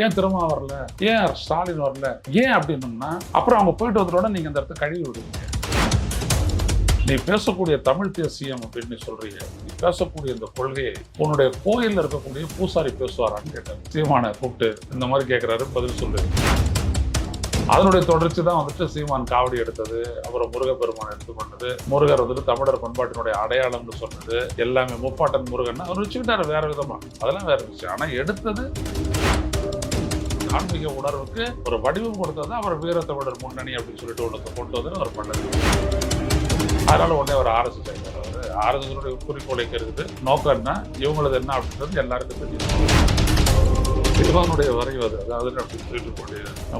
ஏன் திரும்ப வரல? ஏன் ஸ்டாலின் வரல? ஏன் அப்படின்னம்னா அப்புறம் அவங்க போயிட்டு வந்ததோட நீங்க அந்த இடத்த கழுவி விடுவீங்க நீ பேசக்கூடிய தமிழ் தேசியம் அப்படின்னு நீ சொல்றீங்க. நீ பேசக்கூடிய இந்த கொள்கையை உன்னுடைய கோயில்ல இருக்கக்கூடிய பூசாரி பேசுவாரான்னு கேட்டார் சீமானை கூப்பிட்டு இந்த மாதிரி கேட்கிறாரு பதில் சொல்லு. அதனுடைய தொடர்ச்சி தான் வந்துட்டு சீமான் காவடி எடுத்தது அப்புறம் முருகப்பெருமான் எடுத்து பண்ணது முருகர் வந்துட்டு தமிழர் பண்பாட்டினுடைய அடையாளம்னு சொன்னது எல்லாமே முப்பாட்டன் முருகன். அவர் வச்சுக்கிட்டாரு வேற விதமா. அதெல்லாம் வேற விஷயம். ஆனா எடுத்தது ஆன்மீக உணர்வுக்கு ஒரு வடிவம் கொடுத்தது அவர் வீரத்தமிழர் முன்னணி அப்படின்னு சொல்லிட்டு ஒன்று கொண்டு வந்து அவர் பண்ணது. அதனால உடனே அவர் ஆர்எஸ்எஸ் ஆகிட்டார் அவர். ஆர்எஸ்எஸ்னுடைய குறிக்கோளை இருக்குது நோக்கம் என்ன இவங்களது என்ன அப்படின்றது எல்லாருக்கும் தெரியும். சிவனுடைய வரைவு அது. அதாவது அப்படி சொல்லிட்டு போட்டு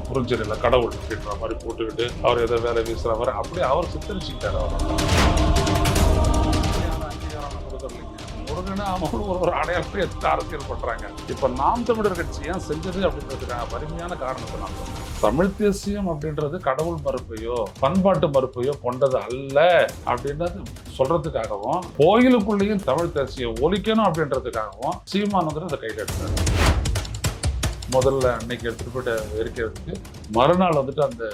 புரிஞ்சிடல கடவுள் அப்படின்ற மாதிரி போட்டுக்கிட்டு அவர் ஏதோ வேலை வீசுகிற மாதிரி அப்படியே அவர் சித்தரிச்சுக்கிட்டார் அவர். முருகனை அவங்களும் ஒரு ஒரு அடையாளத்தை எடுத்து அரசியல் பண்றாங்க. இப்ப நாம் தமிழர் கட்சி ஏன் செஞ்சது அப்படின்றதுக்கான வறுமையான காரணத்தை நான் சொன்னேன். தமிழ் தேசியம் அப்படின்றது கடவுள் மறுப்பையோ பண்பாட்டு மறுப்பையோ கொண்டது அல்ல அப்படின்றது சொல்றதுக்காகவும் கோயிலுக்குள்ளேயும் தமிழ் தேசியம் ஒழிக்கணும் அப்படின்றதுக்காகவும் சீமானந்தர் வந்துட்டு அதை கையில் எடுத்தார். முதல்ல அன்னைக்கு எடுத்துட்டு போயிட்டு இருக்கிறதுக்கு மறுநாள் வந்துட்டு அந்த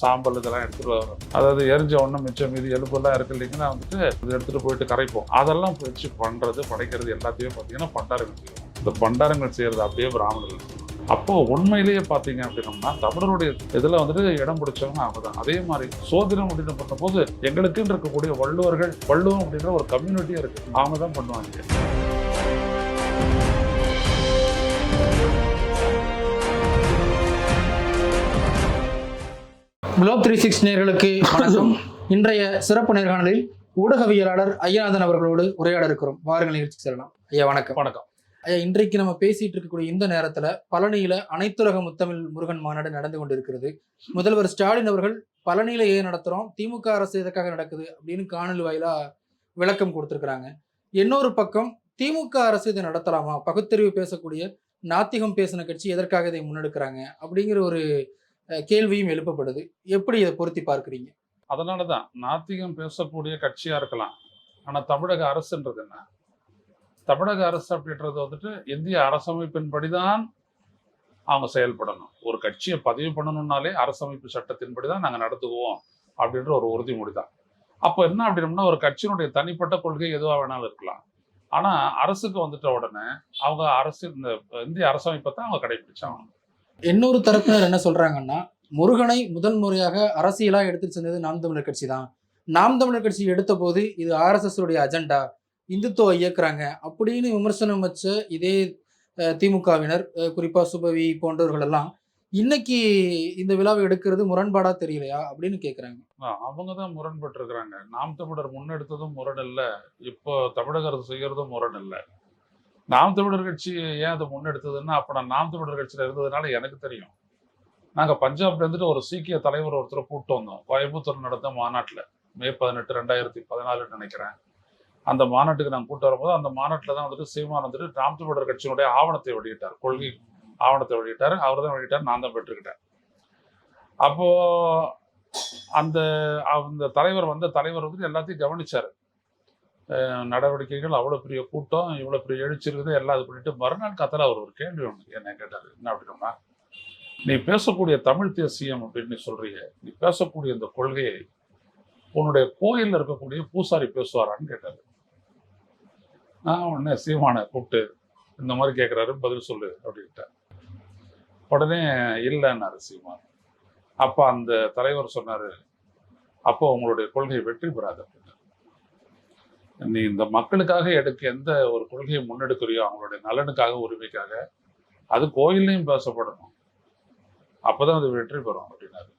சாம்பல் இதெல்லாம் எடுத்துகிட்டு வரும் அதாவது எரிஞ்ச ஒன்றும் மிச்சம் மீது எலும்பெல்லாம் இருக்கு இல்லைங்கன்னா வந்துட்டு அதை எடுத்துகிட்டு போயிட்டு கரைப்போம். அதெல்லாம் வச்சு பண்ணுறது படைக்கிறது எல்லாத்தையும் பார்த்தீங்கன்னா பண்டாரங்கள் செய்வோம். இந்த பண்டாரங்கள் செய்கிறது அப்படியே பிராமணர்கள். செய்வாங்க. அப்போ உண்மையிலேயே பார்த்தீங்க அப்படின்னம்னா தமிழருடைய இதில் வந்துட்டு இடம் பிடிச்சவங்க அவங்க தான் அதே மாதிரி சோதனம் அப்படின்னு பண்ணும்போது எங்களுக்குன்னு இருக்கக்கூடிய வள்ளுவர்கள் வள்ளுவம் அப்படின்ற ஒரு கம்யூனிட்டியாக இருக்குது அவங்க தான் பண்ணுவாங்க. குளோப் த்ரீ சிக்ஸ் நேர்களுக்கு வணக்கம். இன்றைய சிறப்பு நேர்காணலில் ஊடகவியலாளர் ஐயநாதன் அவர்களோடு உரையாட இருக்கிறோம். வாருங்கள் நிகழ்ச்சி செல்லலாம். ஐயா வணக்கம். வணக்கம். ஐயா இன்றைக்கு நம்ம பேசிட்டு இருக்கக்கூடிய இந்த நேரத்துல பழனியில அனைத்துலக முத்தமிழ் முருகன் மாநாடு நடந்து கொண்டிருக்கிறது. முதல்வர் ஸ்டாலின் அவர்கள் பழனியில ஏன் நடத்துறோம்? திமுக அரசு எதற்காக நடக்குது அப்படின்னு காணொலி வாயிலா விளக்கம் கொடுத்திருக்கிறாங்க. இன்னொரு பக்கம் திமுக அரசு இதை நடத்தலாமா? பகுத்தறிவு பேசக்கூடிய நாத்திகம் பேசின கட்சி எதற்காக இதை முன்னெடுக்கிறாங்க? அப்படிங்கிற ஒரு கேள்வியும் எழுப்பப்படுது. எப்படி இதை பொருத்தி பார்க்குறீங்க? அதனால தான் நாத்திகம் பேசக்கூடிய கட்சியாக இருக்கலாம். ஆனால் தமிழக அரசுன்றது என்ன? தமிழக அரசு அப்படின்றது வந்துட்டு இந்திய அரசமைப்பின்படி தான் அவங்க செயல்படணும். ஒரு கட்சியை பதிவு பண்ணணும்னாலே அரசமைப்பு சட்டத்தின்படி தான் நாங்கள் நடத்துவோம் அப்படின்ற ஒரு உறுதிமொழி தான் அப்போ என்ன அப்படின்னம்னா ஒரு கட்சியினுடைய தனிப்பட்ட கொள்கை எதுவாக வேணாலும் இருக்கலாம். ஆனால் அரசுக்கு வந்துட்ட உடனே அவங்க அரசு இந்த இந்திய அரசமைப்பை தான் அவங்க கடைபிடிச்சாங்க இன்னொரு தரப்பினர் என்ன சொல்றாங்கன்னா முருகனை முதல் முறையாக அரசியலா எடுத்து சென்றது நாம் தமிழர் கட்சி தான். நாம் தமிழர் கட்சி எடுத்த போது இது ஆர்எஸ்எஸ் உடைய அஜெண்டா இந்துத்துவ இயக்குறாங்க. அப்படின்னு விமர்சனம் வச்ச இதே திமுகவினர் குறிப்பா சுபவி போன்றவர்கள் எல்லாம் இன்னைக்கு இந்த விழாவை எடுக்கிறது முரண்பாடா தெரியலையா அப்படின்னு கேக்குறாங்க. அவங்க தான் முரண்பட்டு இருக்கிறாங்க நாம் தமிழர் முன்னெடுத்ததும் முரண் இல்லை இப்போ தமிழக அரசு செய்யறதும் முரண் இல்லை நாம் தமிழர் கட்சி ஏன் அதை முன்னெடுத்ததுன்னா அப்போ நான் நாம் தமிழர் கட்சியில் இருந்ததுனால எனக்கு தெரியும். நாங்கள் பஞ்சாப்ல இருந்துட்டு ஒரு சீக்கிய தலைவர் ஒருத்தரை கூப்பிட்டு வந்தோம். கோயம்புத்தூர் நடந்த மாநாட்டில். மே பதினெட்டு ரெண்டாயிரத்தி பதினாலுன்னு நினைக்கிறேன். அந்த மாநாட்டுக்கு நாங்கள் கூப்பிட்டு வரும்போது அந்த மாநாட்டில் தான் வந்துட்டு சீமான் வந்துட்டு நாம் தமிழர் கட்சியினுடைய ஆவணத்தை வெளியிட்டார். கொள்கை ஆவணத்தை வெளியிட்டார். அவர் தான் வெளியிட்டார். நான் தான் பெற்றுக்கிட்டேன். அப்போது அந்த அந்த தலைவர் வந்த தலைவர் வந்துட்டு எல்லாத்தையும் கவனிச்சார். நடவடிக்கைகள் அவ்வளோ பெரிய கூட்டம் இவ்வளோ பெரிய எழுச்சி இருக்குது எல்லாம் இது பண்ணிட்டு மறுநாள் கத்தில் அவர் ஒரு கேள்வி ஒன்று என்ன கேட்டார் என்ன அப்படின்னா நீ பேசக்கூடிய தமிழ் தேசியம் அப்படின்னு நீ சொல்றீங்க நீ பேசக்கூடிய இந்த கொள்கையை உன்னுடைய கோயில்ல இருக்கக்கூடிய பூசாரி பேசுவாரான்னு கேட்டாரு. நான் உடனே சீமானை கூப்பிட்டு இந்த மாதிரி கேட்குறாரு பதில் சொல்லு அப்படின்ட்டேன் உடனே இல்லைன்னாரு சீமான். அப்போ அந்த தலைவர் சொன்னார் அப்போ உங்களுடைய கொள்கை வெற்றி பெறாது. அப்படின்னு நீ இந்த மக்களுக்காக எடுக்க எந்த ஒரு கொள்கையை முன்னெடுக்கிறியோ அவங்களுடைய நலனுக்காக உரிமைக்காக அது கோயில்லையும் பேசப்படணும். அப்போதான் அது வெற்றி பெறும் அப்படின்னாரு.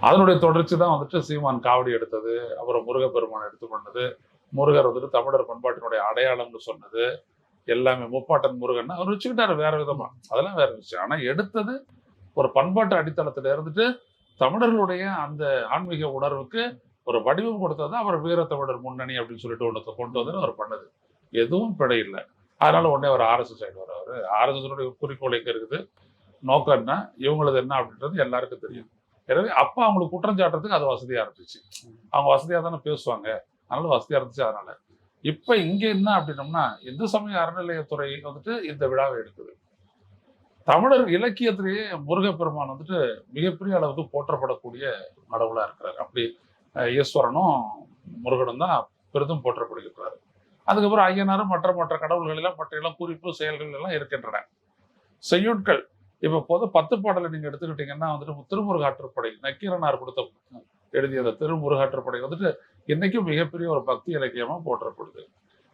அதனுடைய தொடர்ச்சி தான் வந்துட்டு சீமான் காவடி எடுத்தது அப்புறம் முருகப்பெருமான் எடுத்து பண்ணது முருகர் வந்துட்டு தமிழர் பண்பாட்டினுடைய அடையாளம்னு சொன்னது எல்லாமே முப்பாட்டன் முருகன் அவர் வச்சுக்கிட்டாரு வேற விதமா. அதெல்லாம் வேற விஷயம். ஆனா எடுத்தது ஒரு பண்பாட்டு அடித்தளத்துல இருந்துட்டு தமிழர்களுடைய அந்த ஆன்மீக உணர்வுக்கு ஒரு வடிவம் கொடுத்தது அவர் வீரத்தமிழர் முன்னணி அப்படின்னு சொல்லிட்டு ஒன்றத்தை கொண்டு வந்து அவர் பண்ணது. எதுவும் பிழை இல்லை. அதனால உடனே அவர் ஆர்எஸ்எஸ் ஆயிடுவார் அவர் ஆர்எஸ்எஸ்னுடைய குறிக்கோள் எங்கே இருக்குது? நோக்கம் என்ன? இவங்களது என்ன அப்படின்றது எல்லாருக்கும் தெரியும். எனவே அப்போ அவங்களுக்கு குற்றம் சாட்டுறதுக்கு அது வசதியா இருந்துச்சு. அவங்க வசதியாக தானே பேசுவாங்க. அதனால வசதியா இருந்துச்சு அதனால. இப்ப இங்கே என்ன அப்படின்னோம்னா இந்து சமய அறநிலையத்துறை வந்துட்டு இந்த விழாவை எடுக்குது. தமிழர் இலக்கியத்திலேயே முருகப்பெருமான் வந்துட்டு மிகப்பெரிய அளவுக்கு போற்றப்படக்கூடிய கடவுளா இருக்கிறார். அப்படி ஈஸ்வரனும் முருகனும் தான் பெரிதும் போற்றப்படுகிறார் அதுக்கப்புறம் ஐயனாரும் மற்ற மற்ற கடவுள்கள் எல்லாம் பற்றியெல்லாம் குறிப்பு செயல்கள் எல்லாம் இருக்கின்றன. செய்யுட்கள். இப்போ பொது பத்து பாடலை நீங்கள் எடுத்துக்கிட்டீங்கன்னா வந்துட்டு திருமுருகாற்றுப்படை நக்கீரனார் கொடுத்த எழுதிய அந்த திருமுருகாற்றுப்படை வந்துட்டு இன்னைக்கும் மிகப்பெரிய ஒரு பக்தி இலக்கியமாக போற்றப்படுது.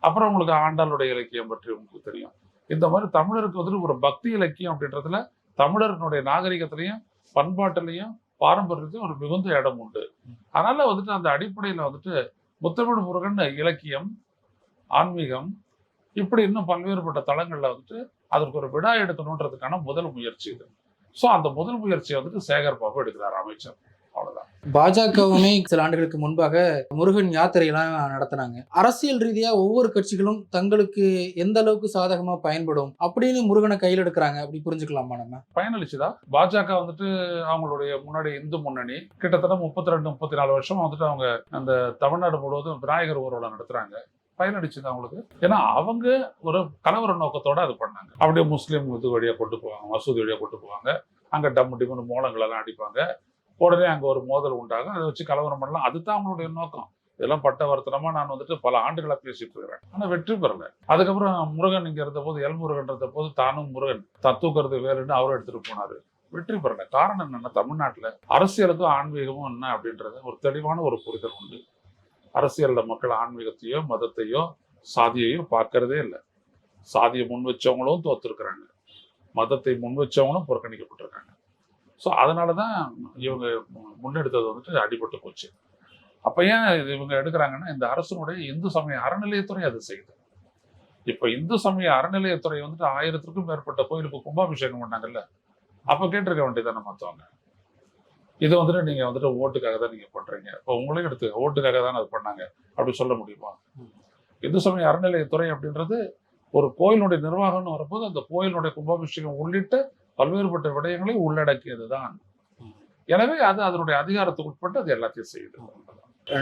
அப்புறம் உங்களுக்கு ஆண்டாளுடைய இலக்கியம் பற்றி உங்களுக்கு தெரியும். இந்த மாதிரி தமிழருக்கு வந்துட்டு ஒரு பக்தி இலக்கியம் அப்படின்றதுல தமிழர்களுடைய நாகரிகத்திலையும் பண்பாட்டிலையும் பாரம்பரியத்தையும் ஒரு மிகுந்த இடம் உண்டு. அதனால வந்துட்டு அந்த அடிப்படையில வந்துட்டு முத்தமிழ் முருகன் இலக்கியம் ஆன்மீகம் இப்படி இன்னும் பல்வேறுபட்ட தளங்களில் வந்துட்டு அதற்கு ஒரு விடா எடுக்கணுன்றதுக்கான முதல் முயற்சி இது. ஸோ அந்த முதல் முயற்சியை வந்துட்டு சேகர் பாபு எடுக்கிறார் அமைச்சர். அவ்வளவுதான். பாஜகவுமே சில ஆண்டுகளுக்கு முன்பாக முருகன் யாத்திரையெல்லாம் நடத்தினாங்க. அரசியல் ரீதியா ஒவ்வொரு கட்சிகளும் தங்களுக்கு எந்த அளவுக்கு சாதகமா பயன்படும் அப்படின்னு முருகனை கையில் எடுக்கிறாங்க. அப்படி புரிஞ்சுக்கலாமா நம்ம? பயனளிச்சுதா? பாஜக வந்துட்டு அவங்களுடைய முன்னாடி இந்து முன்னணி கிட்டத்தட்ட முப்பத்தி ரெண்டு முப்பத்தி நாலு வருஷம் வந்துட்டு அவங்க அந்த தமிழ்நாடு முழுவதும் விநாயகர் ஊர்வலம் நடத்துறாங்க. பயனளிச்சுது அவங்களுக்கு ஏன்னா அவங்க ஒரு கலவர நோக்கத்தோட அது பண்ணாங்க. அப்படியே முஸ்லீம் இது வழியா கொண்டு போவாங்க மசூதி வழியா கொண்டு போவாங்க. அங்க டம் டிம்னு மோளங்கள் எல்லாம் அடிப்பாங்க. உடனே அங்கே ஒரு மோதல் உண்டாகும். அதை வச்சு கலவரம் பண்ணலாம். அதுதான் அவங்களுடைய நோக்கம். இதெல்லாம் பட்ட வருத்தனமா நான் வந்துட்டு பல ஆண்டுகளாக பேசிட்டு இருக்கிறேன். ஆனா வெற்றி பெறல. அதுக்கப்புறம் முருகன் இங்க இருந்த போது எல்முருகன் இருந்த போது தானும் முருகன். தத்துக்கிறது வேறுன்னு அவரும் எடுத்துட்டு போனாரு. வெற்றி பெறல. காரணம் என்னன்னா தமிழ்நாட்டுல அரசியலுக்கும் ஆன்மீகமும் என்ன அப்படின்றது ஒரு தெளிவான ஒரு புரிதல் உண்டு. அரசியல்ல மக்கள் ஆன்மீகத்தையோ மதத்தையோ சாதியையோ பார்க்கறதே இல்லை. சாதியை முன் வச்சவங்களும் தோத்துருக்குறாங்க. மதத்தை முன் வச்சவங்களும் புறக்கணிக்கப்பட்டிருக்காங்க. ஸோ அதனால தான் இவங்க முன்னெடுத்தது வந்துட்டு அடிபட்டு போச்சு. அப்போ ஏன் இவங்க எடுக்கிறாங்கன்னா இந்த அரசனுடைய இந்து சமய அறநிலையத்துறை அது செய்யுது. இப்போ இந்து சமய அறநிலையத்துறை வந்துட்டு ஆயிரத்திற்கும் மேற்பட்ட கோயிலுக்கு கும்பாபிஷேகம் பண்ணாங்கல்ல? அப்போ கேட்டிருக்க வேண்டியதானே மற்றவங்க இது வந்துட்டு நீங்க வந்துட்டு ஓட்டுக்காக தான் நீங்க பண்றீங்க. இப்போ உங்களையும் எடுத்து ஓட்டுக்காக தான் அது பண்ணாங்க. அப்படி சொல்ல முடியுமா? இந்து சமய அறநிலையத்துறை அப்படின்றது ஒரு கோயிலுடைய நிர்வாகம்னு வரும்போது அந்த கோயிலுடைய கும்பாபிஷேகம் உள்ளிட்ட பல்வேறுபட்ட விடயங்களை உள்ளடக்கியது தான் எனவே அது அதனுடைய அதிகாரத்துக்கு உட்பட்டு அது எல்லாத்தையும் செய்யுது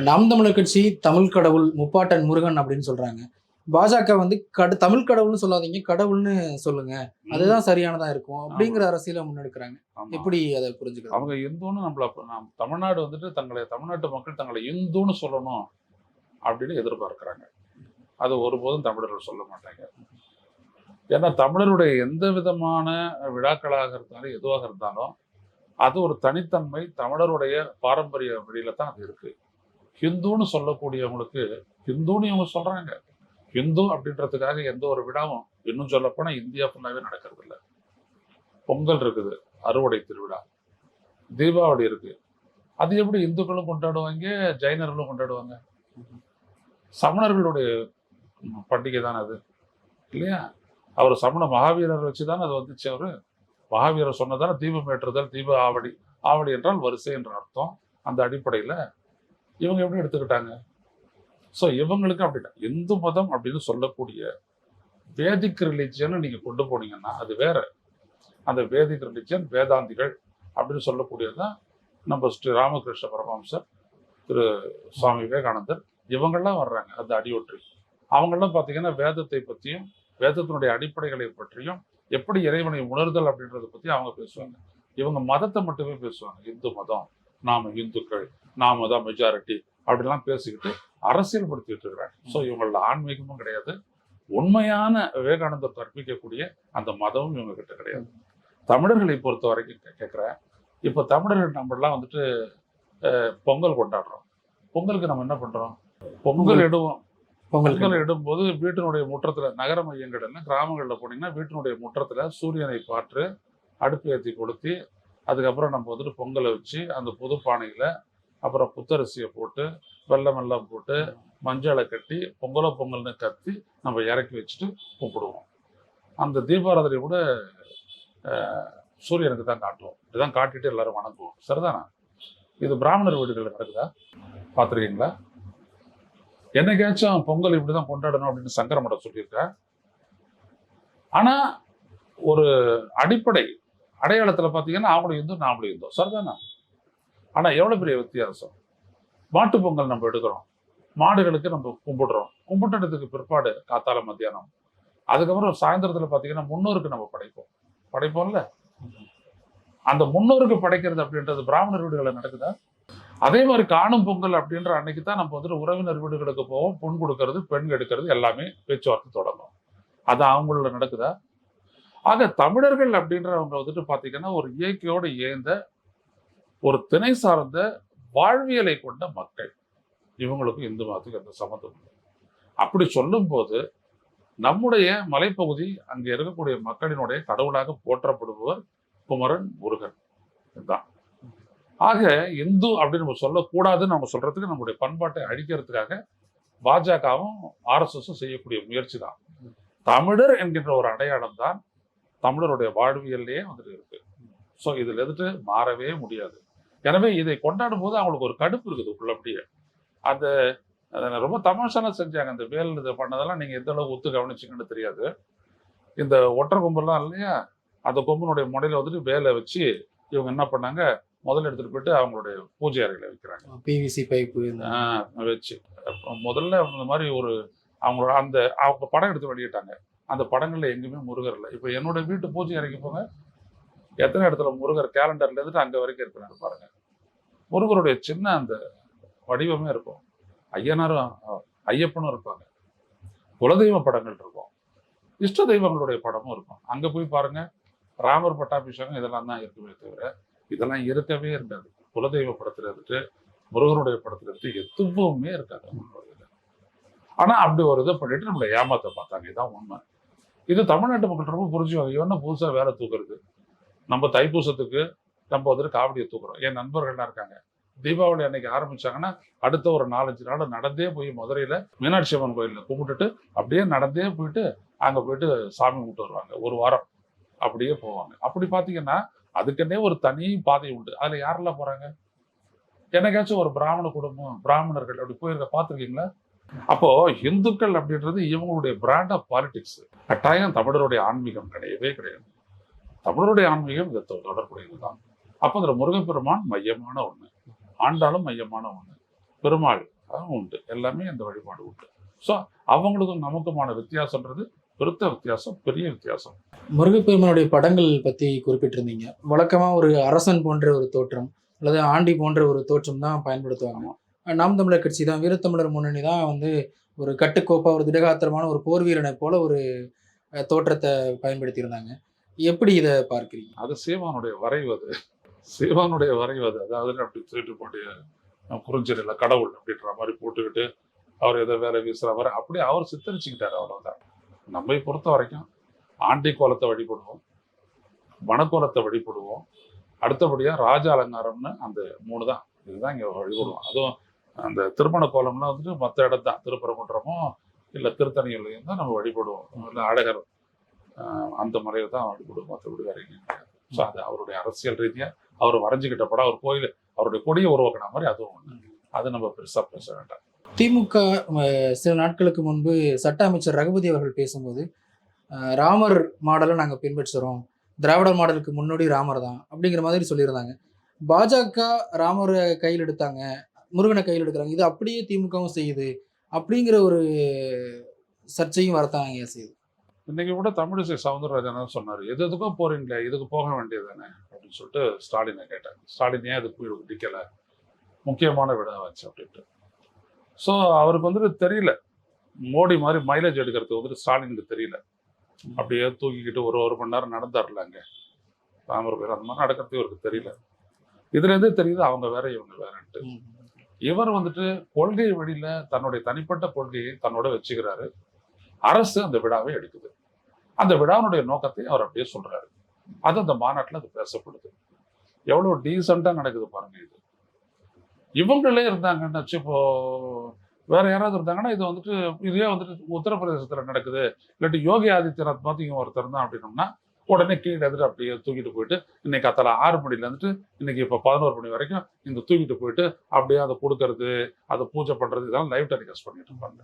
நாம் தமிழர் கட்சி தமிழ் கடவுள் முப்பாட்டன் முருகன் அப்படின்னு சொல்றாங்க. பாஜக வந்து கட தமிழ் கடவுள்னு சொல்லாதீங்க கடவுள்னு சொல்லுங்க. அதுதான் சரியானதா இருக்கும் அப்படிங்கிற அரசியலை முன்னெடுக்கிறாங்க. எப்படி அதை புரிஞ்சுக்கிறது? அவங்க இந்துன்னு நம்மள நாம் தமிழ்நாடு வந்துட்டு தங்களை தமிழ்நாட்டு மக்கள் தங்களை இந்துன்னு சொல்லணும் அப்படின்னு எதிர்பார்க்கிறாங்க. அது ஒருபோதும் தமிழர்கள் சொல்ல மாட்டாங்க. ஏன்னா தமிழருடைய எந்த விதமான விழாக்களாக இருந்தாலும் எதுவாக இருந்தாலும் அது ஒரு தனித்தன்மை தமிழருடைய பாரம்பரிய வழியில தான் அது இருக்கு. ஹிந்துன்னு சொல்லக்கூடியவங்களுக்கு ஹிந்துன்னு இவங்க சொல்றாங்க. ஹிந்து அப்படின்றதுக்காக எந்த ஒரு விழாவும் இன்னும் சொல்லப்போனால் இந்தியா ஃபுல்லாகவே நடக்கிறது இல்லை பொங்கல் இருக்குது அறுவடை திருவிழா. தீபாவளி இருக்கு. அது எப்படி இந்துக்களும் கொண்டாடுவாங்க ஜெயினர்களும் கொண்டாடுவாங்க? சமணர்களுடைய பண்டிகை தானே அது இல்லையா? அவர் சமண மகாவீரர் வச்சு தானே அது வந்துச்சு அவர்? மகாவீரர் சொன்னதான தீபம் ஏற்றுதல் தீப ஆவடி ஆவடி என்றால் வரிசை என்ற அர்த்தம். அந்த அடிப்படையில் இவங்க எப்படி எடுத்துக்கிட்டாங்க? ஸோ இவங்களுக்கு அப்படின்னா இந்து மதம் அப்படின்னு சொல்லக்கூடிய வேதிக் ரிலிஜியன் நீங்கள் கொண்டு போனீங்கன்னா அது வேற. அந்த வேதிக் ரிலிஜியன் வேதாந்திகள் அப்படின்னு சொல்லக்கூடியது தான் நம்ம ஸ்ரீ ராமகிருஷ்ண பரமஹம்சர் திரு சுவாமி விவேகானந்தர் இவங்கெல்லாம் வர்றாங்க அந்த அடியொற்றி. அவங்களாம் பார்த்தீங்கன்னா வேதத்தை பற்றியும் வேதத்தினுடைய அடிப்படைகளை பற்றியும் எப்படி இறைவனை உணர்தல் அப்படின்றத பற்றி அவங்க பேசுவாங்க. இவங்க மதத்தை மட்டுமே பேசுவாங்க. இந்து மதம் நாம இந்துக்கள் நாம தான் மெஜாரிட்டி அப்படிலாம் பேசிக்கிட்டு அரசியல்படுத்திட்டு இருக்கிறாங்க. ஸோ இவங்களோட ஆன்மீகமும் கிடையாது. உண்மையான விவேகானந்தர் கற்பிக்கக்கூடிய அந்த மதமும் இவங்க கிட்ட கிடையாது. தமிழர்களை பொறுத்த வரைக்கும் கேட்கிறேன் இப்போ தமிழர்கள் நம்மளாம் வந்துட்டு பொங்கல் கொண்டாடுறோம். பொங்கலுக்கு நம்ம என்ன பண்றோம்? பொங்கல். இடுவோம். பொங்கல் இடும்போது வீட்டினுடைய முற்றத்துல நகர மையங்கள் எல்லாம் கிராமங்கள்ல போனீங்கன்னா வீட்டினுடைய முற்றத்துல சூரியனை பாற்று அடுப்பு ஏற்றி கொளுத்தி அதுக்கப்புறம் நம்ம வந்துட்டு பொங்கலை வச்சு அந்த புது பானையில அப்புறம் புத்தரிசியை போட்டு வெல்லம் எல்லாம் போட்டு மஞ்சளை கட்டி பொங்கலோ பொங்கல்னு கத்தி நம்ம இறக்கி வச்சுட்டு கும்பிடுவோம். அந்த தீபாராதனை கூட சூரியனுக்கு தான் காட்டுவோம். இதுதான் காட்டிட்டு எல்லாரும் வணங்குவோம். சரிதானா? இது பிராமணர் வீடுகளில் நடக்குதா? பார்த்துருக்கீங்களா என்னைக்காச்சும் பொங்கல் இப்படிதான் கொண்டாடணும் அப்படின்னு சங்கரமடம் சொல்லியிருக்கா? ஆனா ஒரு அடிப்படை அடையாளத்துல பாத்தீங்கன்னா அவங்களும் இந்தும் நாமளும் இந்தும் சரிதானா? ஆனா எவ்வளவு பெரிய வித்தியாசம்? மாட்டு பொங்கல் நம்ம எடுக்கிறோம். மாடுகளுக்கு நம்ம கும்பிடுறோம். கும்பிட்டதுக்கு பிற்பாடு காத்தால மத்தியானம். அதுக்கப்புறம் சாயந்தரத்துல பாத்தீங்கன்னா முன்னோருக்கு நம்ம படைப்போம். படைப்போம்ல? அந்த முன்னோருக்கு படைக்கிறது அப்படின்றது பிராமணர் வீடுகளில் நடக்குதா? அதே மாதிரி காணும் பொங்கல் அப்படின்ற அன்னைக்கு தான் நம்ம வந்துட்டு உறவினர் வீடுகளுக்கு போவோம். பொன் கொடுக்கறது பெண் எடுக்கிறது எல்லாமே பேச்சுவார்த்தை தொடங்கும். அது அவங்களோட நடக்குதா? ஆக தமிழர்கள் அப்படின்றவங்க வந்துட்டு பார்த்தீங்கன்னா ஒரு இயற்கையோடு இயந்த ஒரு திணை சார்ந்த வாழ்வியலை கொண்ட மக்கள். இவங்களுக்கும் இந்து மதத்துக்கு எந்த சம்மந்தம் இல்லை. அப்படி சொல்லும்போது நம்முடைய மலைப்பகுதி அங்கே இருக்கக்கூடிய மக்களினுடைய கடவுளாக போற்றப்படுபவர் குமரன் முருகன். இதுதான். ஆக இந்து அப்படின்னு நம்ம சொல்லக்கூடாதுன்னு நம்ம சொல்றதுக்கு நம்முடைய பண்பாட்டை அழிக்கிறதுக்காக பாஜகவும் ஆர்எஸ்எஸும் செய்யக்கூடிய முயற்சி தான் தமிழர் என்கின்ற ஒரு அடையாளம் தான் தமிழருடைய வாழ்வியல்லையே வந்துட்டு இருக்கு. ஸோ இதில் இருந்துட்டு மாறவே முடியாது. எனவே இதை கொண்டாடும் போது அவங்களுக்கு ஒரு கடுப்பு இருக்குது உள்ள அப்படியே அந்த அதை ரொம்ப தமாஷான செஞ்சாங்க. அந்த வேல் இது பண்ணதெல்லாம் நீங்கள் எந்த அளவுக்கு ஒத்து கவனிச்சிங்கன்னு தெரியாது. இந்த ஒற்றை கொம்பெல்லாம் இல்லையா? அந்த கொம்பனுடைய முனையில் வந்துட்டு வேலை வச்சு இவங்க என்ன பண்ணாங்க? முதல்ல எடுத்துட்டு போயிட்டு அவங்களுடைய பூஜை அறையில வைக்கிறாங்க. பிவிசி பைப்பு வச்சு. முதல்ல இந்த மாதிரி ஒரு அவங்களோட அந்த அவங்க படம் எடுத்து வெளியிட்டாங்க. அந்த படங்கள்ல எங்கேயுமே முருகர் இல்லை. இப்போ என்னோட வீட்டு பூஜை அறைக்கு போங்க. எத்தனை இடத்துல முருகர் கேலண்டர்ல இருந்துட்டு அங்க வரைக்கும் இருக்கிறாங்க பாருங்க. முருகருடைய சின்ன அந்த வடிவமே இருக்கும். ஐயனாரும் ஐயப்பனும் இருப்பாங்க. குலதெய்வ படங்கள் இருக்கும். இஷ்ட தெய்வங்களுடைய படமும் இருக்கும். அங்க போய் பாருங்க. ராமர் பட்டாபிஷேகம் இதெல்லாம் தான் இருக்குமே தவிர இதெல்லாம் இருக்கவே இருக்காது குலதெய்வ படத்துல இருந்துட்டு முருகனுடைய படத்துல இருந்துட்டு எதுவுமே இருக்காது. ஆனா அப்படி ஒரு இதை பண்ணிட்டு நம்மளை ஏமாத்த பார்த்தாங்க. இதான் உண்மை. இது தமிழ்நாட்டு மக்கள் ரொம்ப புரிஞ்சுவாங்க இவன் என்ன புதுசா வேலை தூக்குறது? நம்ம தைப்பூசத்துக்கு நம்ம வந்துட்டு காவடியை தூக்குறோம். என் நண்பர்கள்லாம் இருக்காங்க. தீபாவளி அன்னைக்கு ஆரம்பிச்சாங்கன்னா அடுத்த ஒரு நாலஞ்சு நாள் நடந்தே போய் மதுரையில மீனாட்சி அம்மன் கோயிலில் கும்பிட்டுட்டு அப்படியே நடந்தே போயிட்டு அங்க போயிட்டு சாமி கும்பிட்டு வருவாங்க. ஒரு வாரம் அப்படியே போவாங்க. அப்படி பார்த்தீங்கன்னா அதுக்குன்னே ஒரு தனி பாதை உண்டு. அதுல யாரெல்லாம் போறாங்க? என்னைக்காச்சும் ஒரு பிராமண குடும்பம் பிராமணர்கள் அப்படி போயிருக்க பார்த்துருக்கீங்களா? அப்போ இந்துக்கள் அப்படின்றது இவங்களுடைய பிராண்ட் ஆஃப் பாலிடிக்ஸ் கட்டாயம் தமிழருடைய ஆன்மீகம் கிடையவே கிடையாது. தமிழருடைய ஆன்மீகம் இதை தொடர்புடையது தான் அப்போ அதில் முருகப்பெருமான் மையமான ஒண்ணு. ஆண்டாலும் மையமான ஒண்ணு. பெருமாள் அதுவும் உண்டு. எல்லாமே அந்த வழிபாடு உண்டு. ஸோ அவங்களுக்கும் நமக்குமான வித்தியாசம்ன்றது பெருத்த வித்தியாசம் பெரிய வித்தியாசம். முருகப்பெருமானுடைய படங்கள் பத்தி குறிப்பிட்டிருந்தீங்க. வழக்கமா ஒரு அரசன் போன்ற ஒரு தோற்றம் அல்லது ஆண்டி போன்ற ஒரு தோற்றம் தான் பயன்படுத்துவாங்க. நாம் தமிழர் கட்சி தான் வீரத்தமிழர் முன்னணி தான் வந்து ஒரு கட்டுக்கோப்பா ஒரு திடகாத்திரமான ஒரு போர் வீரனை போல ஒரு தோற்றத்தை பயன்படுத்தியிருந்தாங்க. எப்படி இதை பார்க்கிறீங்க? அது சீவானுடைய வரைவது சீவானுடைய வரைவது அதாவது அப்படி திருட்டு போட்டு குறிஞ்சிடல கடவுள் அப்படின்ற மாதிரி போட்டுக்கிட்டு அவர் ஏதோ வேலை வீசுற மாதிரி அப்படியே அவர் சித்தரிச்சுக்கிட்டாரு அவ்வளவுதான். நம்மை பொறுத்த வரைக்கும் ஆண்டி கோலத்தை வழிபடுவோம் மணக்கோலத்தை வழிபடுவோம். அடுத்தபடியாக ராஜ அலங்காரம்னு அந்த மூணு தான். இதுதான் இங்கே வழிபடுவோம். அதுவும் அந்த திருமண கோலம்லாம் வந்துட்டு மற்ற இடம் தான் திருப்பரங்குன்றமோ இல்லை திருத்தணிகளையும் தான் நம்ம வழிபடுவோம். இல்லை அழகர் அந்த முறையில் தான் வழிபடுவோம். மற்றபடி வேற கிடையாது. ஸோ அது அவருடைய அரசியல் ரீதியாக அவர் வரைஞ்சிக்கிட்ட படம் அவர் கோயில் அவருடைய கொடியை உருவாக்கின மாதிரி அதுவும் ஒன்று அது நம்ம பெருசாக பேச வேண்டாம். திமுக சில நாட்களுக்கு முன்பு சட்ட அமைச்சர் ரகுபதி அவர்கள் பேசும்போது ராமர் மாடலை நாங்கள் பின்பற்றுறோம். திராவிட மாடலுக்கு முன்னோடி ராமர் தான் அப்படிங்கிற மாதிரி சொல்லியிருந்தாங்க. பாஜக ராமரை கையில் எடுத்தாங்க முருகனை கையில் எடுக்கிறாங்க. இது அப்படியே திமுகவும் செய்யுது அப்படிங்கிற ஒரு சர்ச்சையும் வரத்தான் ஏன் செய்யுது. இன்னைக்கு கூட தமிழிசை சவுந்தரராஜன் சொன்னார். எது எதுக்கும் போறீங்களே இதுக்கு போக வேண்டியது தானே அப்படின்னு சொல்லிட்டு ஸ்டாலினை கேட்டாங்க. ஸ்டாலின் ஏன் அது போய் பிடிக்கல முக்கியமான விட வச்சு அப்படின்ட்டு. ஸோ அவருக்கு வந்துட்டு தெரியல. மோடி மாதிரி மைலேஜ் எடுக்கிறதுக்கு வந்துட்டு ஸ்டாலினுக்கு தெரியல. அப்படியே தூக்கிக்கிட்டு ஒரு ஒரு மணி நேரம் நடந்தார்ல அங்க. ராமர் பேர் அந்த மாதிரி நடக்கிறதுக்கு இவருக்கு தெரியல. இதுல இருந்தே தெரியுது அவங்க வேற இவங்க வேறன்ட்டு. இவர் வந்துட்டு கொள்கை வழியில தன்னுடைய தனிப்பட்ட கொள்கையை தன்னோட வச்சுக்கிறாரு. அரசு அந்த விழாவை எடுக்குது. அந்த விழாவினுடைய நோக்கத்தை அவர் அப்படியே சொல்றாரு. அது அந்த மாநாட்டில் அது பேசப்படுது. எவ்வளவு டீசெண்டா நடக்குது பாருங்க இது. இவங்களே இருந்தாங்கன்னு வச்சு இப்போ வேற யாராவது இருந்தாங்கன்னா இது வந்துட்டு இதே வந்துட்டு உத்தரப்பிரதேசத்தில் நடக்குது. இல்லாட்டி யோகி ஆதித்யநாத் மாதிரி ஒருத்தர் தான் அப்படின்னோம்னா உடனே கீழே எடுத்துட்டு அப்படியே தூக்கிட்டு போயிட்டு இன்னைக்கு அத்தனை ஆறு மணில இருந்துட்டு இன்னைக்கு இப்போ பதினோரு மணி வரைக்கும் இந்த தூக்கிட்டு போயிட்டு அப்படியே அதை கொடுக்கறது அதை பூஜை பண்றது இதெல்லாம் லைவ் டெலிகாஸ்ட் பண்ணிட்டு இருப்பாங்க.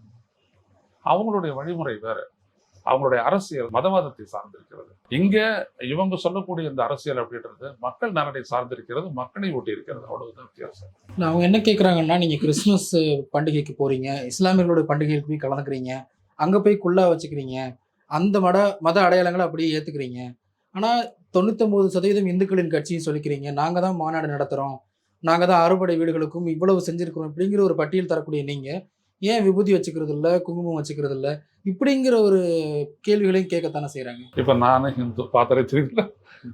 அவங்களுடைய வழிமுறை வேற. அவங்களுடைய அரசியல் மதவாதத்தை சார்ந்திருக்கிறது. இங்க இவங்க சொல்லக்கூடிய இந்த அரசியல் அப்படின்றது மக்கள் நலனை சார்ந்திருக்கிறது மக்களை ஒட்டி இருக்கிறது அவ்வளவுதான் வித்தியாசம். நான் அவங்க என்ன கேட்குறாங்கன்னா நீங்கள் கிறிஸ்துமஸ் பண்டிகைக்கு போகிறீங்க இஸ்லாமியர்களுடைய பண்டிகைக்கு போய் கலந்துக்கிறீங்க அங்கே போய் குள்ளா வச்சுக்கிறீங்க அந்த மத மத அடையாளங்களை அப்படியே ஏத்துக்கிறீங்க. ஆனா தொண்ணூத்தொம்பது சதவீதம் இந்துக்களின் கட்சியும் சொல்லிக்கிறீங்க. நாங்க தான் மாநாடு நடத்துறோம். நாங்கள் தான் அறுபடை வீடுகளுக்கும் இவ்வளவு செஞ்சுருக்கிறோம் அப்படிங்கிற ஒரு பட்டியல் தரக்கூடிய நீங்கள் ஏன் விபூதி வச்சுக்கிறது இல்ல குங்குமம் வச்சுக்கிறது இல்ல இப்படிங்கிற ஒரு கேள்விகளையும் கேட்கத்தானே செய்றாங்க. இப்போ நானும் ஹிந்து பார்த்தாலே தெரியல.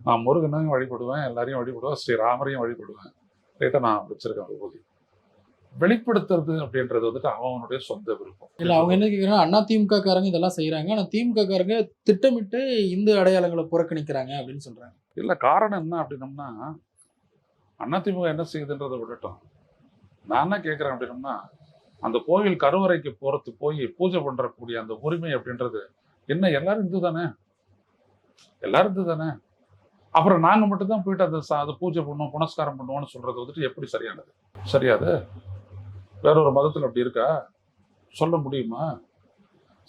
நான் முருகனையும் வழிபடுவேன் எல்லாரையும் வழிபடுவேன் ஸ்ரீராமரையும் வழிபடுவேன். ரைட்டா நான் வச்சிருக்கேன் விபூதி. வெளிப்படுத்துறது அப்படின்றது வந்துட்டு அவனுடைய சொந்த விருப்பம். இல்ல அவங்க என்ன கேக்குறாங்க? அண்ணா திமுக காரங்க இதெல்லாம் செய்யறாங்க ஆனா திமுக காரங்க திட்டமிட்டு இந்து அடையாளங்களை புறக்கணிக்கிறாங்க அப்படின்னு சொல்றாங்க. இல்ல காரணம் என்ன அப்படின்னம்னா அதிமுக என்ன செய்யுதுன்றதை விடட்டும். நான் என்ன கேட்குறேன் அப்படின்னம்னா அந்த கோவில் கருவறைக்கு போறது போய் பூஜை பண்றக்கூடிய அந்த உரிமை அப்படின்றது என்ன? எல்லாரும் இந்து தானே. எல்லாரும் இந்து தானே. அப்புறம் நாங்க மட்டும் தான் போயிட்டு அந்த அதை பூஜை பண்ணுவோம் புனஸ்காரம் பண்ணுவோம்னு சொல்றது வந்துட்டு எப்படி சரியானது? சரியாது. வேற ஒரு மதத்தில் அப்படி இருக்கா? சொல்ல முடியுமா?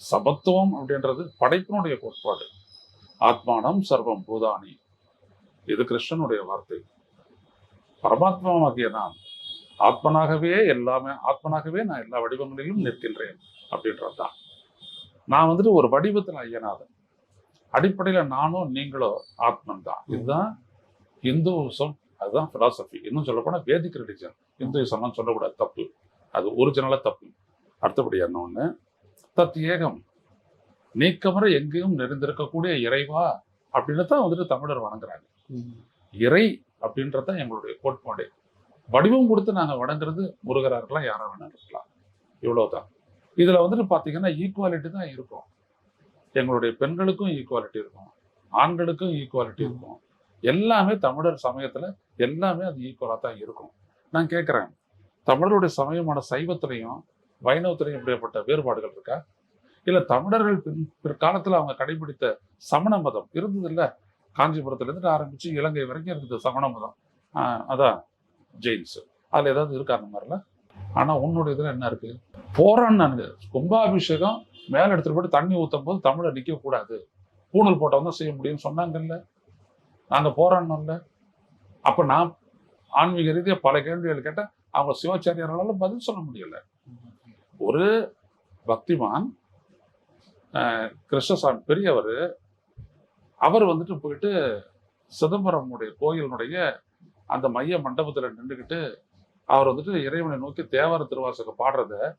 சமத்துவம் அப்படின்றது படைப்பினுடைய கோட்பாடு. ஆத்மானம் சர்வம் பூதானி. இது கிருஷ்ணனுடைய வார்த்தை. பரமாத்மாவாகிய நான் ஆத்மனாகவே எல்லாமே ஆத்மனாகவே நான் எல்லா வடிவங்களிலும் நிற்கின்றேன் அப்படின்றது தான். நான் வந்துட்டு ஒரு வடிவத்தில் ஐயனாதன். அடிப்படையில நானும் நீங்களோ ஆத்மன் தான். இதுதான் இந்துசம் அதுதான் பிலாசபி இன்னும் சொல்ல போனா வேதிக் ரிலிஜன் இந்துசம்லாம் சொல்லக்கூடாது தப்பு. அது ஒரிஜினலா தப்பு. அடுத்தபடி என்ன ஒண்ணு? தத் ஏகம். நீக்கமர எங்கேயும் நிறைந்திருக்கக்கூடிய இறைவா அப்படின்னு தான் வந்துட்டு தமிழர் வணங்குறாங்க. இறை அப்படின்றது தான் எங்களுடைய கோட்பாடு வடிவம் கொடுத்து நாங்கள் வணங்குறது முருகரா இருக்கலாம் யாரா வேணா இருக்கலாம் இவ்வளவுதான். இதுல வந்துட்டு பாத்தீங்கன்னா ஈக்குவாலிட்டி தான் இருக்கும். எங்களுடைய பெண்களுக்கும் ஈக்குவாலிட்டி இருக்கும். ஆண்களுக்கும் ஈக்குவாலிட்டி இருக்கும். எல்லாமே தமிழர் சமயத்துல எல்லாமே அது ஈக்குவலா தான் இருக்கும். நான் கேட்கிறேன் தமிழருடைய சமயமான சைவத்திலையும் வைணவத்திலையும் இப்படிப்பட்ட வேறுபாடுகள் இருக்கா? இல்ல தமிழர்கள் பின் பிற்காலத்துல அவங்க கடைபிடித்த சமண மதம் இருந்தது இல்ல? காஞ்சிபுரத்துல இருந்து ஆரம்பிச்சு இலங்கை வரைக்கும் இருக்குது சமண மதம். அதான். ஜெயில்ஸ் அதில் ஏதாவது இருக்கா அந்த மாதிரில ஆனால் உன்னுடைய இதில் என்ன இருக்கு? போராடினானுங்க கும்பாபிஷேகம் மேலே எடுத்துகிட்டு போட்டு தண்ணி ஊற்றும் போது தமிழை நிற்கக்கூடாது கூடாது. பூணூல் போட்டவன் தான் செய்ய முடியும்னு சொன்னாங்கல்ல. நாங்க போராடினோம்ல அப்போ நான் ஆன்மீக ரீதியாக பல கேள்விகள் கேட்டால் அவங்க சிவாச்சாரியாரால பதில் சொல்ல முடியல. ஒரு பக்திமான் கிருஷ்ணசாமி பெரியவர் அவர் வந்துட்டு போயிட்டு சிதம்பரமுடைய கோயிலினுடைய அந்த மைய மண்டபத்தில் நின்றுக்கிட்டு அவர் வந்துட்டு இறைவனை நோக்கி தேவார திருவாசக பாடுறத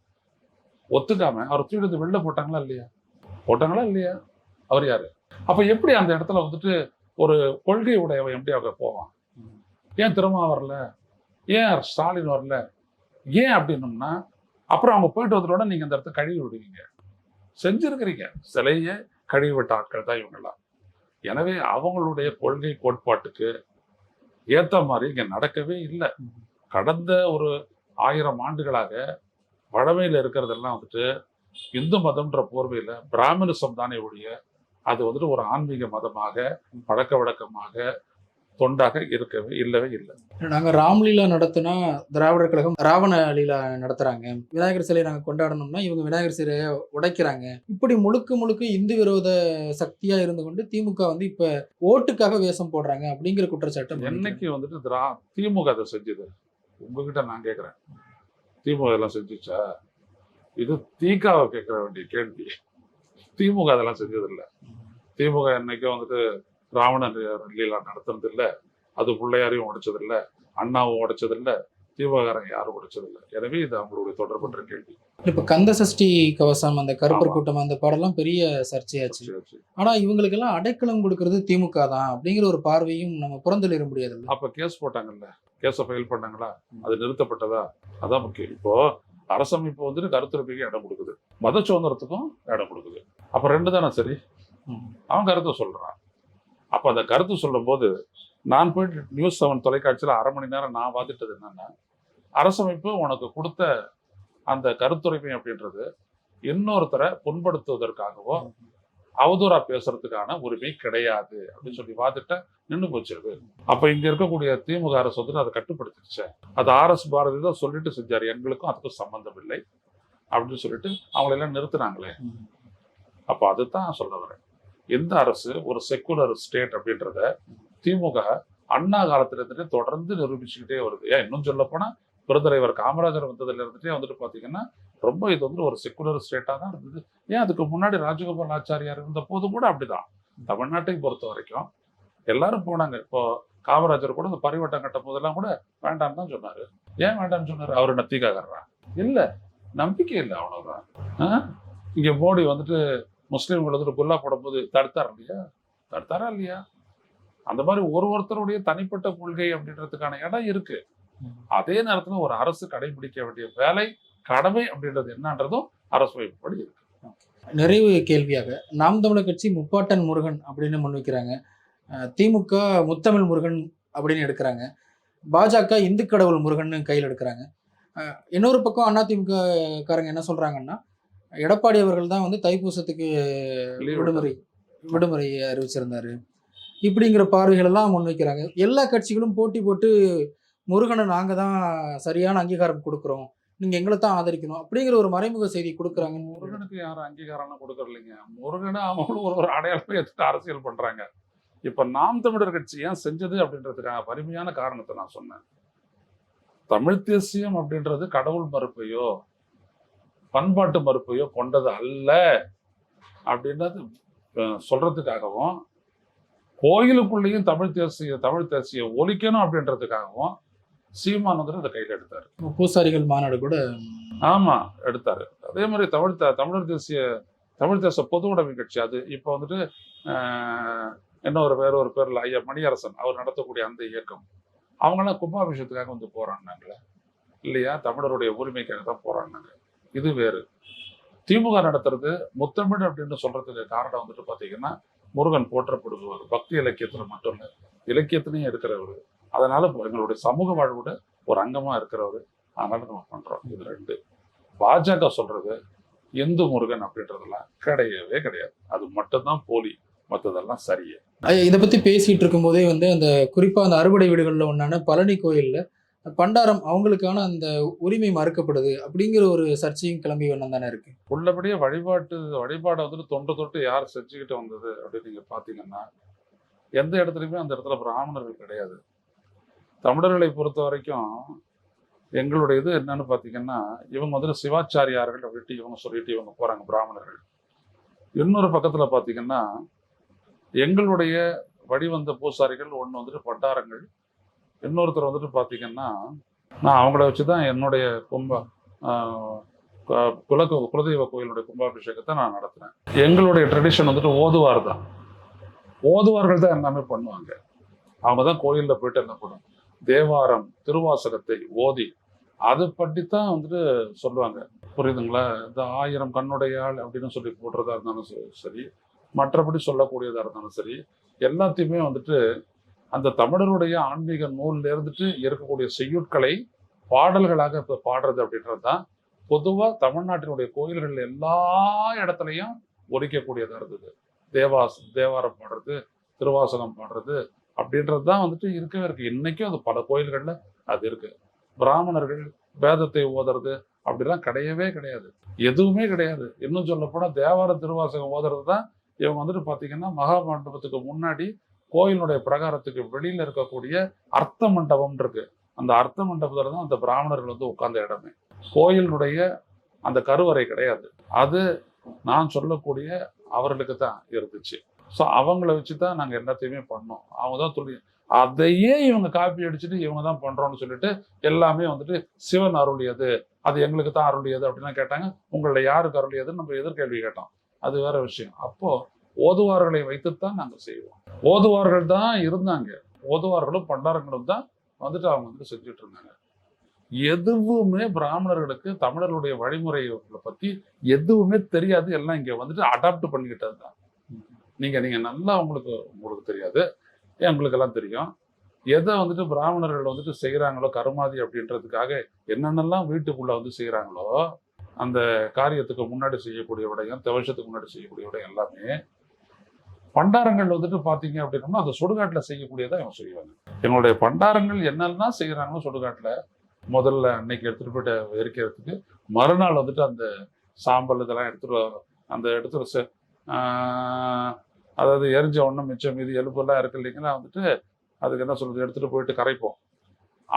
ஒத்துக்காம அவர் தூக்கிட்டு வெளில போட்டாங்களா இல்லையா? போட்டாங்களா இல்லையா? அவர் யாரு? அப்ப எப்படி அந்த இடத்துல வந்துட்டு ஒரு கொள்கை உடையவன் எப்படி அவங்க போவான்? ஏன் திருமா வரல? ஏன் ஸ்டாலின் வரல? ஏன் அப்படின்னம்னா அப்புறம் அவங்க போயிட்டு வந்தோட நீங்க அந்த இடத்த கழுவி விடுவீங்க. செஞ்சிருக்கிறீங்க. சிலையை கழுவி விட்ட ஆட்கள் தான் இவங்கெல்லாம். எனவே அவங்களுடைய கொள்கை கோட்பாட்டுக்கு ஏத்த மாதிரி இங்க நடக்கவே இல்லை. கடந்த ஒரு ஆயிரம் ஆண்டுகளாக வடமையில் இருக்கிறதெல்லாம் வந்துட்டு இந்து மதம்ன்ற போர்வையில பிராமணிசம் தானே ஒழிய அது வந்துட்டு ஒரு ஆன்மீக மதமாக பழக்க வழக்கமாக தொண்டாக இருக்கவே இல்லவே இல்லை. நாங்க ராம்லீலா நடத்தினா திராவிடர் கழகம் ராவண லீலா நடத்துறாங்க. விநாயகர் சிலையை நாங்க கொண்டாடணும்னா இவங்க விநாயகர் சிலையை உடைக்கிறாங்க. இப்படி முழுக்க முழுக்க இந்து விரோத சக்தியா இருந்து கொண்டு திமுக வந்து இப்ப ஓட்டுக்காக வேஷம் போடுறாங்க அப்படிங்கிற குற்றச்சாட்டு என்னைக்கு வந்துட்டு திரா திமுக அதை செஞ்சது? உங்ககிட்ட நான் கேட்குறேன் திமுக இதெல்லாம் செஞ்சுச்சா? இது தீகாவை கேட்குற வேண்டிய கேள்வி. திமுக அதெல்லாம் செஞ்சதில்ல. திமுக என்னைக்கும் வந்துட்டு ராவண லீலா நடத்துனது இல்ல அது பிள்ளையாரையும் உடைச்சதில்ல. அண்ணாவும் உடைச்சதில்ல. திமுககாரங்க யாரும் உடைச்சதில்ல. எனவே இது அவங்களுடைய தொடர்புன்ற கேள்வி. இப்ப கந்த சஷ்டி கவசம் அந்த கருப்பர். கூட்டம் அந்த பாடெல்லாம் பெரிய சர்ச்சையாச்சு. சரி, சரி. ஆனா இவங்களுக்கெல்லாம் அடைக்கலம் கொடுக்கறது திமுக தான் அப்படிங்கிற ஒரு பார்வையும் நம்ம புறந்தள்ளிட முடியாது அப்ப கேஸ் போட்டாங்கல்ல? கேஸை ஃபைல் பண்ணாங்களா? அது நிறுத்தப்பட்டதா? அதான் முக்கியம். இப்போ அரசமைப்பு வந்துட்டு கருத்துரிமைக்கு இடம் கொடுக்குது. மத சுதந்திரத்துக்கும் இடம் கொடுக்குது. அப்ப ரெண்டு தானே சரி? அவன் கருத்தை சொல்றான். அப்போ அந்த கருத்து சொல்லும்போது நான் போயிட்டு நியூஸ் செவன் தொலைக்காட்சியில் அரை மணி நேரம் நான் பார்த்துட்டது என்னென்னா அரசமைப்பு உனக்கு கொடுத்த அந்த கருத்துரிமை அப்படின்றது இன்னொருத்தரை புண்படுத்துவதற்காகவோ அவதூறா பேசுறதுக்கான உரிமை கிடையாது அப்படின்னு சொல்லி பார்த்துட்டா நின்று போச்சிருக்கு. அப்போ அப்ப இங்க இருக்கக்கூடிய திமுக அரசு வந்துட்டு அதை கட்டுப்படுத்திடுச்சு. அது ஆர் எஸ் பாரதி தான் சொல்லிட்டு செஞ்சாரு. எங்களுக்கும் அதுக்கும் சம்பந்தம் இல்லை அப்படின்னு சொல்லிட்டு அவங்களெல்லாம் நிறுத்துனாங்களே. அப்ப அதுதான் சொல்ல வரேன். எந்த அரசு ஒரு செக்குலர் ஸ்டேட் அப்படின்றத திமுக அண்ணா காலத்துல இருந்துட்டு தொடர்ந்து நிரூபிச்சுக்கிட்டே வருது. ஏன்? இன்னும் சொல்ல போனா பெருந்தலைவர் காமராஜர் வந்ததுல இருந்துட்டே வந்துட்டு பாத்தீங்கன்னா ரொம்ப இது வந்து ஒரு செக்குலர் ஸ்டேட்டாக தான் இருந்தது. ஏன்? அதுக்கு முன்னாடி ராஜகோபால் ஆச்சாரியார் இருந்த போது கூட அப்படிதான். தமிழ்நாட்டை பொறுத்த வரைக்கும் எல்லாரும் போனாங்க. இப்போ காமராஜர் கூட இந்த பரிவட்டம் கட்டும் போதெல்லாம் கூட வேண்டாம்னு தான் சொன்னாரு. ஏன் வேண்டாம்னு சொன்னாரு? அவர் நத்திக்காகறா இல்லை நம்பிக்கை இல்லை அவ்வளவுதான். ஆ? மோடி வந்துட்டு முஸ்லீம்கள் வந்துட்டு குல்லா போடும்போது தடுத்தார் இல்லையா? தடுத்தாரா இல்லையா? அந்த மாதிரி ஒரு ஒருத்தருடைய தனிப்பட்ட கொள்கை அப்படின்றதுக்கான இடம் இருக்கு. அதே நேரத்தில் ஒரு அரசு கடைபிடிக்க வேண்டிய வேலை கடமை அப்படின்றது என்னன்றதும் அரசு வைப்புப்படி இருக்கு. நிறைவு கேள்வியாக நாம் தமிழர் கட்சி முப்பாட்டன் முருகன் அப்படின்னு முன்வைக்கிறாங்க திமுக முத்தமிழ் முருகன் அப்படின்னு எடுக்கிறாங்க. பாஜக இந்து கடவுள் முருகன் கையில் எடுக்கிறாங்க. இன்னொரு பக்கம் அதிமுக காரங்க என்ன சொல்றாங்கன்னா எடப்பாடி அவர்கள் தான் வந்து தைப்பூசத்துக்கு விடுமுறை விடுமுறை அறிவிச்சிருந்தாரு. இப்படிங்கிற பார்வைகள் எல்லாம் முன்வைக்கிறாங்க எல்லா கட்சிகளும் போட்டி போட்டு முருகனை நாங்க தான் சரியான அங்கீகாரம் கொடுக்குறோம். நீங்க எங்களை தான் ஆதரிக்கணும் அப்படிங்கிற ஒரு மறைமுக செய்தி கொடுக்குறாங்க. முருகனுக்கு யாரும் அங்கீகாரம்லாம் கொடுக்கறதில்லைங்க. முருகனை அவங்களும் ஒரு ஒரு அடையாளமே எடுத்துட்டு அரசியல் பண்றாங்க. இப்ப நாம் தமிழர் கட்சி ஏன் செஞ்சது அப்படின்றதுக்கான வலிமையான காரணத்தை நான் சொன்னேன். தமிழ் தேசியம் அப்படின்றது கடவுள் மறுப்பையோ பண்பாட்டு மறுப்பையோ கொண்டது அல்ல அப்படின்றது சொல்றதுக்காகவும் கோயிலுக்குள்ளேயும் தமிழ் தேசிய தமிழ் தேசிய ஒழிக்கணும் அப்படின்றதுக்காகவும் சீமான் வந்துட்டு அதை கையில் எடுத்தார். பூசாரிகள் மாநாடு கூட ஆமா எடுத்தாரு. அதே மாதிரி தமிழ் த- தமிழர் தேசிய தமிழ் தேச பொது உடைமை கட்சி அது இப்போ வந்துட்டு இன்னொரு வேற ஒரு பேர்ல ஐயா மணியரசன் அவர் நடத்தக்கூடிய அந்த இயக்கம் அவங்கெல்லாம் கும்பாபிஷேகத்துக்காக வந்து போராடினாங்கல்ல இல்லையா? தமிழருடைய உரிமைக்காக தான் போராடினாங்க. இது வேறு. திமுக நடத்துறது முத்தமிழ் அப்படின்னு சொல்றதுக்கு காரணம் வந்துட்டு பாத்தீங்கன்னா முருகன் போற்றப்படுபவர். பக்தி இலக்கியத்துல மட்டும் இல்லை இலக்கியத்திலையும் இருக்கிறவர். அதனால எங்களுடைய சமூக வாழ்வோட ஒரு அங்கமா இருக்கிறவர். அதனால நம்ம பண்றோம். இது ரெண்டு. பாஜக சொல்றது இந்து முருகன் அப்படின்றதெல்லாம் கிடையவே கிடையாது. அது மட்டும்தான் போலி. மற்றதெல்லாம் சரியே. இதை பத்தி பேசிட்டு இருக்கும்போதே வந்து அந்த குறிப்பா அந்த அறுபடை வீடுகளில் ஒன்னான பழனி கோயில்ல பண்டாரம் அவங்களுக்கான அந்த உரிமை மறுக்கப்படுது அப்படிங்கிற ஒரு சர்ச்சையும் கிளம்பி வண்ணம் தானே இருக்கு. உள்ளபடியே வழிபாட்டு வழிபாடை வந்துட்டு தொன்று தொட்டு யார் செஞ்சுக்கிட்டு வந்தது அப்படின்னு நீங்க பாத்தீங்கன்னா எந்த இடத்துலையுமே அந்த இடத்துல பிராமணர்கள் கிடையாது. தமிழர்களை பொறுத்த வரைக்கும் எங்களுடைய இது என்னன்னு பாத்தீங்கன்னா இவங்க வந்துட்டு சிவாச்சாரியார்கள் அப்படின்ட்டு இவங்க சொல்லிட்டு இவங்க போறாங்க பிராமணர்கள். இன்னொரு பக்கத்துல பாத்தீங்கன்னா எங்களுடைய வழிவந்த பூசாரிகள் ஒன்று வந்துட்டு பட்டாரங்கள் இன்னொருத்தர் வந்துட்டு பார்த்தீங்கன்னா நான் அவங்கள வச்சு தான் என்னுடைய கும்ப ஆஹ் கு- குல குலதெய்வ கோயிலுடைய கும்பாபிஷேகத்தை நான் நடத்துனேன் எங்களுடைய ட்ரெடிஷன் வந்துட்டு ஓதுவார் தான். ஓதுவார்கள் தான் எல்லாமே பண்ணுவாங்க. அவங்க தான் கோயிலில் போயிட்டு என்ன பண்ணும் தேவாரம் திருவாசகத்தை ஓதி அது பற்றி தான் வந்துட்டு சொல்லுவாங்க. புரியுதுங்களா? இந்த ஆயிரம் கண்ணுடையாள் அப்படின்னு சொல்லி போடுறதா இருந்தாலும் சரி- சரி மற்றபடி சொல்லக்கூடியதாக இருந்தாலும் சரி எல்லாத்தையுமே வந்துட்டு அந்த தமிழருடைய ஆன்மீக நூலில் இருந்துட்டு இருக்கக்கூடிய செய்யுட்களை பாடல்களாக இப்போ பாடுறது அப்படின்றது தான் பொதுவாக தமிழ்நாட்டினுடைய கோயில்கள் எல்லா இடத்துலையும் ஒலிக்கக்கூடியதாக இருந்தது. தேவாஸ் தேவாரம் பாடுறது திருவாசகம் பாடுறது அப்படின்றது தான் வந்துட்டு இருக்கவே இருக்குது இன்றைக்கும் அது பல கோயில்களில் அது இருக்குது பிராமணர்கள் வேதத்தை ஓதுறது அப்படிலாம் கிடையவே கிடையாது. எதுவுமே கிடையாது. இன்னும் சொல்லப்போனால் தேவார திருவாசகம் ஓதுறது தான் இவங்க வந்துட்டு பார்த்தீங்கன்னா மகாமண்டபத்துக்கு முன்னாடி கோயிலுடைய பிரகாரத்துக்கு வெளியில் இருக்கக்கூடிய அர்த்த மண்டபம் இருக்கு. அந்த அர்த்த மண்டபத்தில் தான் அந்த பிராமணர்கள் வந்து உட்கார்ந்த இடமே. கோயிலுடைய அந்த கருவறை கிடையாது. அது நான் சொல்லக்கூடிய அவர்களுக்கு தான் இருந்துச்சு. ஸோ அவங்கள வச்சு தான் நாங்கள் எல்லாத்தையுமே பண்ணோம். அவங்க தான் சொல்லி அதையே இவங்க காப்பி அடிச்சுட்டு இவங்க தான் பண்ணுறோம்னு சொல்லிட்டு எல்லாமே வந்துட்டு சிவன் அருளியது அது எங்களுக்கு தான் அருளியது அப்படின்னு கேட்டாங்க. உங்களை யாருக்கு அருளியதுன்னு நம்ம எதிர்கேள்வி கேட்டோம். அது வேற விஷயம். அப்போது ஓதுவார்களை வைத்துத்தான் நாங்கள் செய்வோம். ஓதுவார்கள் தான் இருந்தாங்க. ஓதுவார்களும் பண்டாரங்களும் தான் வந்துட்டு அவங்க வந்துட்டு செஞ்சுட்டு இருந்தாங்க. எதுவுமே பிராமணர்களுக்கு தமிழர்களுடைய வழிமுறைகளை பத்தி எதுவுமே தெரியாது. எல்லாம் இங்க வந்துட்டு அடாப்ட் பண்ணிக்கிட்டது தான். நீங்க நீங்க நல்லா உங்களுக்கு உங்களுக்கு தெரியாது. எங்களுக்கெல்லாம் எல்லாம் தெரியும். எதை வந்துட்டு பிராமணர்கள் வந்துட்டு செய்கிறாங்களோ கருமாதி அப்படின்றதுக்காக என்னென்னலாம் வீட்டுக்குள்ள வந்து செய்கிறாங்களோ அந்த காரியத்துக்கு முன்னாடி செய்யக்கூடிய விடயம் தவசத்துக்கு முன்னாடி செய்யக்கூடிய விடயம் எல்லாமே பண்டாரங்கள் வந்துட்டு பார்த்தீங்க அப்படின்னா அந்த சுடுகாட்டில் செய்யக்கூடியதாக இவங்க செய்வாங்க. எங்களுடைய பண்டாரங்கள் என்னெல்லாம் செய்கிறாங்களோ சுடுகாட்டில் முதல்ல அன்னைக்கு எடுத்துகிட்டு போயிட்டு எரிக்கிறதுக்கு மறுநாள் வந்துட்டு அந்த சாம்பல் இதெல்லாம் எடுத்துகிட்டு அந்த எடுத்துட்டு அதாவது எரிஞ்ச ஒன்றும் மிச்சம் மீது எலும்பெல்லாம் இருக்கு இல்லைங்களா வந்துட்டு அதுக்கு என்ன சொல்றது எடுத்துகிட்டு போயிட்டு கரைப்போம்.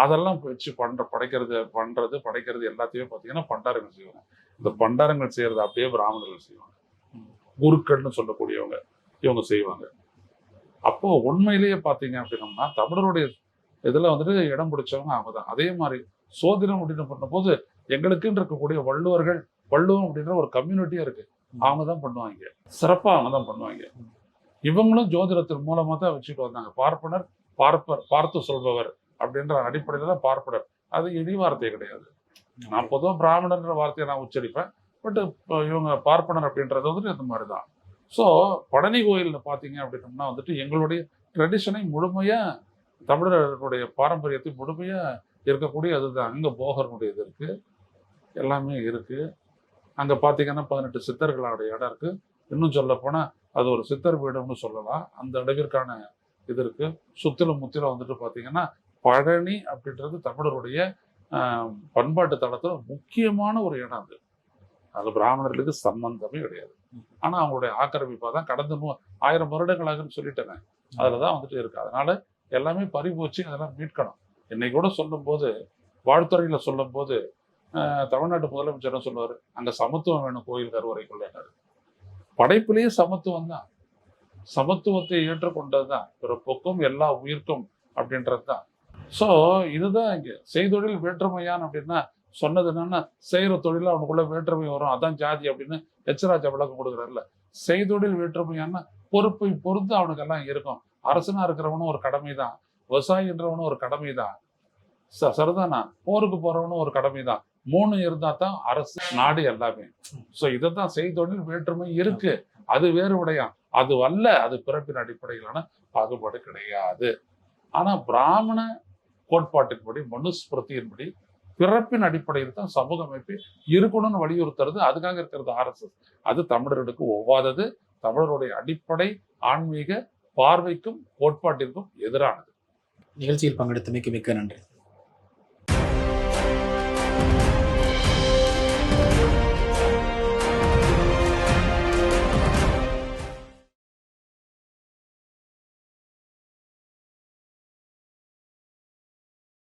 அதெல்லாம் வச்சு பண்ற படைக்கிறது பண்றது படைக்கிறது எல்லாத்தையுமே பார்த்தீங்கன்னா பண்டாரங்கள் செய்வாங்க. இந்த பண்டாரங்கள் செய்யறது அப்படியே பிராமணர்கள் செய்வாங்க. குருக்கள்னு சொல்லக்கூடியவங்க. இவங்க செய்வாங்க. அப்போ உண்மையிலேயே பார்த்தீங்க அப்படின்னம்னா தமிழருடைய இதுல வந்துட்டு இடம் பிடிச்சவங்க அவங்க தான். அதே மாதிரி சோதிடம் அப்படின்னு பண்ணும்போது எங்களுக்குன்னு இருக்கக்கூடிய வள்ளுவர்கள் வள்ளுவம் அப்படின்ற ஒரு கம்யூனிட்டியாக இருக்கு. அவங்க தான் பண்ணுவாங்க. சிறப்பா அவங்க தான் பண்ணுவாங்க. இவங்களும் ஜோதிடத்தின் மூலமா தான் வச்சுட்டு வந்தாங்க. பார்ப்பனர் பார்ப்பர் பார்த்து சொல்பவர் அப்படின்ற அடிப்படையில் தான் பார்ப்பனர். அது இனி வார்த்தை கிடையாது. நான் பொதுவாக பிராமணன்ற வார்த்தையை நான் உச்சரிப்பேன். பட் இவங்க பார்ப்பனர் அப்படின்றது வந்துட்டு இந்த மாதிரி தான். ஸோ பழனி கோயிலில் பார்த்தீங்க அப்படின்னம்னா வந்துட்டு எங்களுடைய ட்ரெடிஷனை முழுமையாக தமிழர்களுடைய பாரம்பரியத்தை முழுமையாக இருக்கக்கூடிய அதுதான். அங்கே போகருடைய இது இருக்குது எல்லாமே இருக்குது அங்கே பார்த்தீங்கன்னா பதினெட்டு சித்தர்களுடைய இடம் இருக்குது இன்னும் சொல்லப்போனால் அது ஒரு சித்தர் வீடுன்னு சொல்லலாம். அந்த அளவிற்கான இது இருக்குது சுற்றிலும் முத்திலும் வந்துட்டு பார்த்தீங்கன்னா பழனி அப்படின்றது தமிழருடைய பண்பாட்டு தளத்தில் முக்கியமான ஒரு இடம் அது. அது பிராமணர்களுக்கு சம்பந்தமே கிடையாது. ஆனா அவங்களுடைய ஆக்கிரமிப்பா தான் கடந்த நூ ஆயிரம் வருடங்களாகன்னு சொல்லிட்டேன். அதுலதான் வந்துட்டு இருக்கு. அதனால எல்லாமே பறிபோச்சு அதெல்லாம் மீட்கணும். என்னை கூட சொல்லும்போது வாழ்த்துறையில சொல்லும்போது ஆஹ், தமிழ்நாட்டு முதலமைச்சர் என்ன சொல்லுவாரு? அங்க சமத்துவம் வேணும் கோயில் கருவறைக்குள்ளாரு படைப்பிலேயே சமத்துவம் தான். சமத்துவத்தை ஏற்றுக்கொண்டது தான் பிறப்புக்கும் எல்லா உயிர்க்கும் அப்படின்றது தான் ஸோ இதுதான் இங்க. செய்தொழில் வேற்றுமையான் அப்படின்னா சொன்னது என்னன்னா செய்யற தொழில அவனுக்குள்ள வேற்றுமை வரும். அதான் ஜாதி அப்படின்னு எச்சராஜா விளக்கம் கொடுக்குறாருல. செய்தொழில் வேற்றுமையான பொறுப்பை பொறுத்து அவனுக்கெல்லாம் இருக்கும். அரசனா இருக்கிறவனும் ஒரு கடமை தான் விவசாயின்றவனும் ஒரு கடமை தான் ச- சரிதானா? போருக்கு போறவனும் ஒரு கடமை தான் மூணு இருந்தா தான் அரசு நாடு எல்லாமே. ஸோ இதைத்தான் செய்தொழில் வேற்றுமை இருக்கு. அது வேறு விடயம் அது அல்ல. அது பிறப்பின் அடிப்படையிலான பாகுபாடு கிடையாது. ஆனா பிராமண கோட்பாட்டின்படி மனுஸ்மிருதியின்படி பிறப்பின் அடிப்படையில் தான் சமூக அமைப்பு இருக்கணும்னு வலியுறுத்துறது அதுக்காக இருக்கிறது ஆர்எஸ்எஸ். அது தமிழர்களுக்கு ஒவ்வாதது. தமிழருடைய அடிப்படை ஆன்மீக பார்வைக்கும் கோட்பாட்டிற்கும் எதிரானது. நிகழ்ச்சியில் பங்கெடுத்தமைக்கு மிக்க நன்றி.